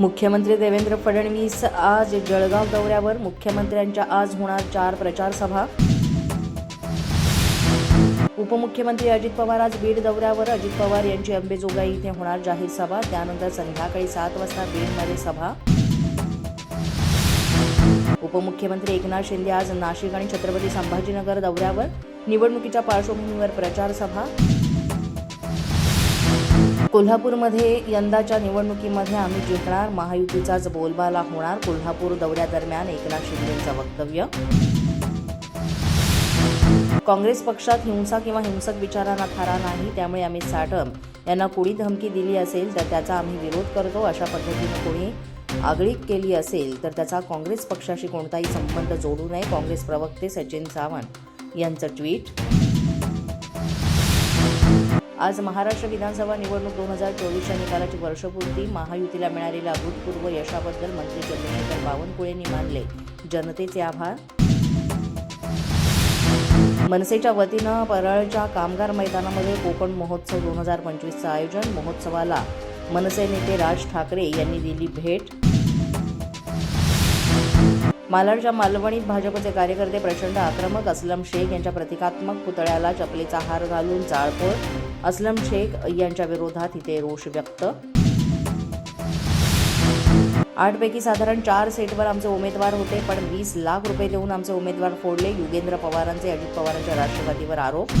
मुख्यमंत्री देवेंद्र फडणवीस आज जळगाव दौऱ्यावर. मुख्यमंत्र्यांच्या आज होणार चार प्रचार सभा उपमुख्यमंत्री अजित पवार आज बीड दौऱ्यावर. अजित पवार यांची अंबेजोगाई इथे होणार जाहीर सभा. त्यानंतर संध्याकाळी सात वाजता बीडमध्ये सभा. उपमुख्यमंत्री एकनाथ शिंदे आज नाशिक आणि छत्रपती संभाजीनगर दौऱ्यावर. निवडणुकीच्या पार्श्वभूमीवर प्रचार सभा कोल्हापूरमध्ये यंदाच्या निवडणुकीमध्ये आम्ही जिंकणार. महायुतीचाच बोलबाला होणार. कोल्हापूर दौऱ्यादरम्यान एकनाथ शिंदेंचं वक्तव्य. काँग्रेस पक्षात हिंसा किंवा हिंसक विचारांना थारा नाही त्यामुळे अमित साटम यांना कोणी धमकी दिली असेल तर त्याचा आम्ही विरोध करतो अशा पद्धतीने कोणी आगळीक केली असेल तर त्याचा काँग्रेस पक्षाशी कोणताही संबंध जोडू नये. काँग्रेस प्रवक्ते सचिन सावंत यांचं ट्विट. आज महाराष्ट्र विधानसभा निवडणूक दोन हजार चोवीसच्या निकालाची वर्षपूर्ती महायुतीला मिळालेल्या अभूतपूर्व यशाबद्दल मंत्री चंद्रशेखर बावनकुळेंनी मानले. जनतेचे आभार. मनसेच्या वतीनं परळच्या कामगार मैदानामध्ये कोकण महोत्सव दोन हजार पंचवीसचं आयोजन. महोत्सवाला मनसे नेते राज ठाकरे यांनी दिली भेट. मालाडच्या मालवणीत भाजपचे कार्यकर्ते प्रचंड आक्रमक असलम शेख यांच्या प्रतिकात्मक पुतळ्याला चपलेचा हार घालून जाळपोळ असलम शेख यांच्या विरोधात इथे रोष व्यक्त. आठपैकी साधारण चार सीटवर आमचे उमेदवार होते पण वीस लाख रुपये देऊन आमचे उमेदवार फोडले. युगेंद्र पवारांचे अजित पवारांच्या राष्ट्रवादीवर आरोप.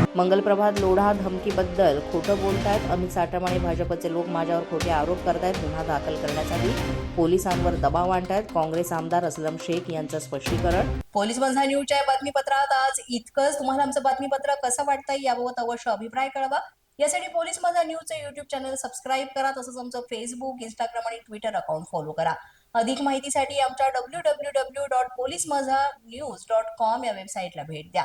मंगलप्रभात लोढा धमकीबद्दल खोटं बोलतायत. अमित साटम आणि भाजपचे लोक माझ्यावर खोटे आरोप करतायत. गुन्हा दाखल करण्यासाठी पोलिसांवर दबाव आणतायत. काँग्रेस आमदार असलम शेख यांचं स्पष्टीकरण. पोलीस बंधा न्यूजच्या या बातमीपत्रात आज इतकंच. तुम्हाला आमचं बातमीपत्र कसं वाटतंय याबाबत अवश्य अभिप्राय कळवा. यासाठी पोलीस माझा न्यूजचं युट्यूब चॅनल सबस्क्राईब करा तसंच आमचं फेसबुक इंस्टाग्राम आणि ट्विटर अकाउंट फॉलो करा. अधिक माहितीसाठी आमच्या W W W dot police Majha news dot com या वेबसाईटला भेट द्या.